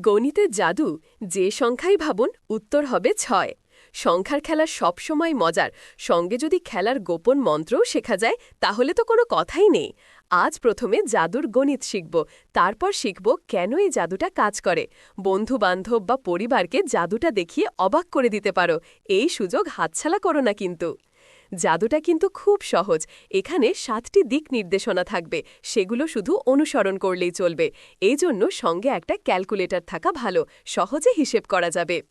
গণিতের জাদু যে সংখ্যাই ভাবুন, উত্তর হবে ছয়। সংখ্যার খেলা সবসময় মজার। সঙ্গে যদি খেলার গোপন মন্ত্রও শেখা যায়, তাহলে তো কোনো কথাই নেই। আজ প্রথমে জাদুর গণিত শিখব, তারপর শিখব কেন এই জাদুটা কাজ করে। বন্ধু বান্ধব বা পরিবারকে জাদুটা দেখিয়ে অবাক করে দিতে পারো। এই সুযোগ হাতছালা করো না কিন্তু। জাদুটা কিন্তু খুব সহজ। এখানে সাতটি দিক নির্দেশনা থাকবে, সেগুলো শুধু অনুসরণ করলেই চলবে। এই জন্য সঙ্গে একটা ক্যালকুলেটর থাকা ভালো, সহজে হিসেব করা যাবে।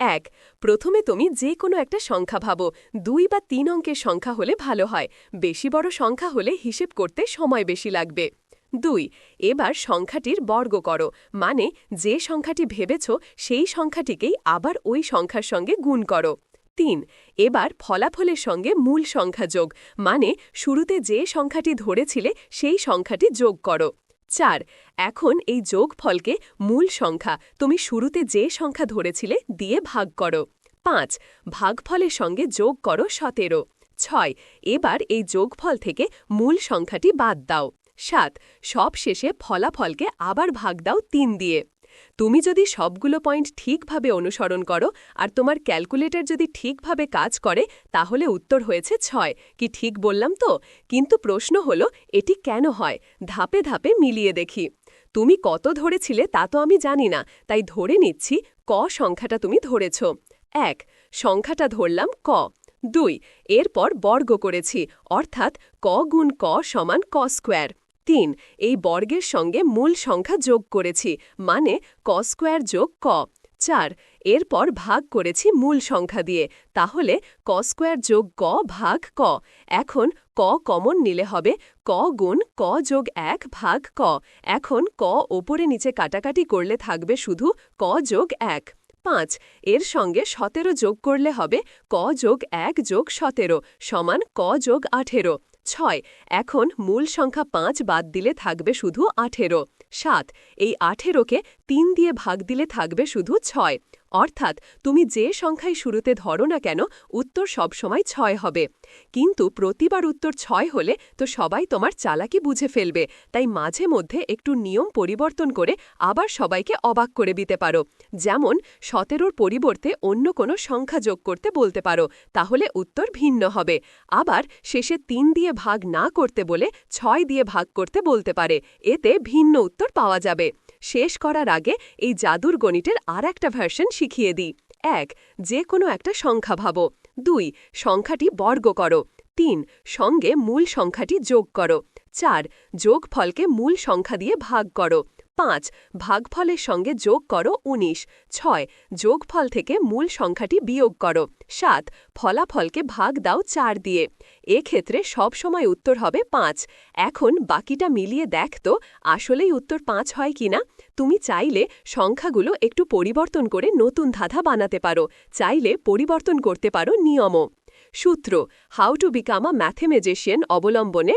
এক, প্রথমে তুমি যে কোনো একটা সংখ্যা ভাবো, দুই বা তিন অঙ্কের সংখ্যা হলে ভালো হয়, বেশি বড় সংখ্যা হলে হিসেব করতে সময় বেশি লাগবে। দুই, এবার সংখ্যাটির বর্গ করো মানে যে সংখ্যাটি ভেবেছ সেই সংখ্যাটিকেই আবার ওই সংখ্যার সঙ্গে গুণ করো। তিন। এবার ফলাফলের সঙ্গে মূল সংখ্যা যোগ মানে শুরুতে যে সংখ্যাটি ধরেছিলে সেই সংখ্যাটি যোগ করো। চার, এখন এই যোগফলকে মূল সংখ্যা, তুমি শুরুতে যে সংখ্যা ধরেছিলে দিয়ে ভাগ করো। পাঁচ, ভাগফলের সঙ্গে যোগ করো সতেরো। ছয়, এবার এই যোগফল থেকে মূল সংখ্যাটি বাদ দাও। সাত সব শেষে ফলাফলকে আবার ভাগ দাও তিন দিয়ে। তুমি যদি সবগুলো পয়েন্ট ঠিকভাবে অনুসরণ করো আর তোমার ক্যালকুলেটর যদি ঠিকভাবে কাজ করে, তাহলে উত্তর হয়েছে ছয়। কি ঠিক বললাম তো? কিন্তু প্রশ্ন হল, এটি কেন হয়? ধাপে ধাপে মিলিয়ে দেখি। তুমি কত ধরেছিলে তা তো আমি জানি না, তাই ধরে নিচ্ছি, ক সংখ্যাটা তুমি ধরেছ। এক, সংখ্যাটা ধরলাম ক। দুই, এরপর বর্গ করেছি, অর্থাৎ ক গুণ ক সমান ক স্কোয়ার। তিন, এই বর্গের সঙ্গে মূল সংখ্যা যোগ করেছি মানে ক স্কোয়ার যোগ ক। চার, এরপর ভাগ করেছি মূল সংখ্যা দিয়ে, তাহলে ক স্কোয়ার যোগ ক ভাগ ক। এখন ক কমন নিলে হবে ক গুণ ক যোগ এক ভাগ ক। এখন ক ওপরে নিচে কাটাকাটি করলে থাকবে শুধু ক যোগ এক। পাঁচ, এর সঙ্গে সতেরো যোগ করলে হবে ক যোগ এক যোগ সতেরো সমান ক যোগ আঠেরো। ছয়। এখন মূল সংখ্যা পাঁচ বাদ দিলে থাকবে শুধু আঠেরো। সাত। এই আঠেরোকে তিন দিয়ে ভাগ দিলে থাকবে শুধু ছয়। অর্থাৎ তুমি যে সংখ্যায় শুরুতে ধরো না কেন, উত্তর সবসময় ছয় হবে। কিন্তু প্রতিবার উত্তর ছয় হলে তো সবাই তোমার চালাকি বুঝে ফেলবে। তাই মাঝে মধ্যে একটু নিয়ম পরিবর্তন করে আবার সবাইকে অবাক করে দিতে পারো। যেমন, সতেরোর পরিবর্তে অন্য কোনো সংখ্যা যোগ করতে বলতে পারো, তাহলে উত্তর ভিন্ন হবে। আবার শেষে তিন দিয়ে ভাগ না করতে বলে ছয় দিয়ে ভাগ করতে বলতে পারে। এতে ভিন্ন উত্তর পাওয়া যাবে। শেষ করার আগে এই জাদুর গণিতের আর একটা ভার্সন শিখিয়ে দিই। এক যে কোনো একটা সংখ্যা ভাবো। দুই, সংখ্যাটি বর্গ করো। তিন, সঙ্গে মূল সংখ্যাটি যোগ করো। চার, যোগফলকে মূল সংখ্যা দিয়ে ভাগ করো। পাঁচ, ভাগফলের সঙ্গে যোগ করো ১৯ ছয়, যোগফল থেকে মূল সংখ্যাটি বিয়োগ করো। সাত, ফলাফলকে ভাগ দাও চার দিয়ে। এক্ষেত্রে সবসময় উত্তর হবে পাঁচ। এখন বাকিটা মিলিয়ে দেখ তো, আসলেই উত্তর পাঁচ হয় কিনা? তুমি চাইলে সংখ্যাগুলো একটু পরিবর্তন করে নতুন ধাঁধা বানাতে পারো। চাইলে পরিবর্তন করতে পারো নিয়মও। সূত্র how to become a mathemagician অবলম্বনে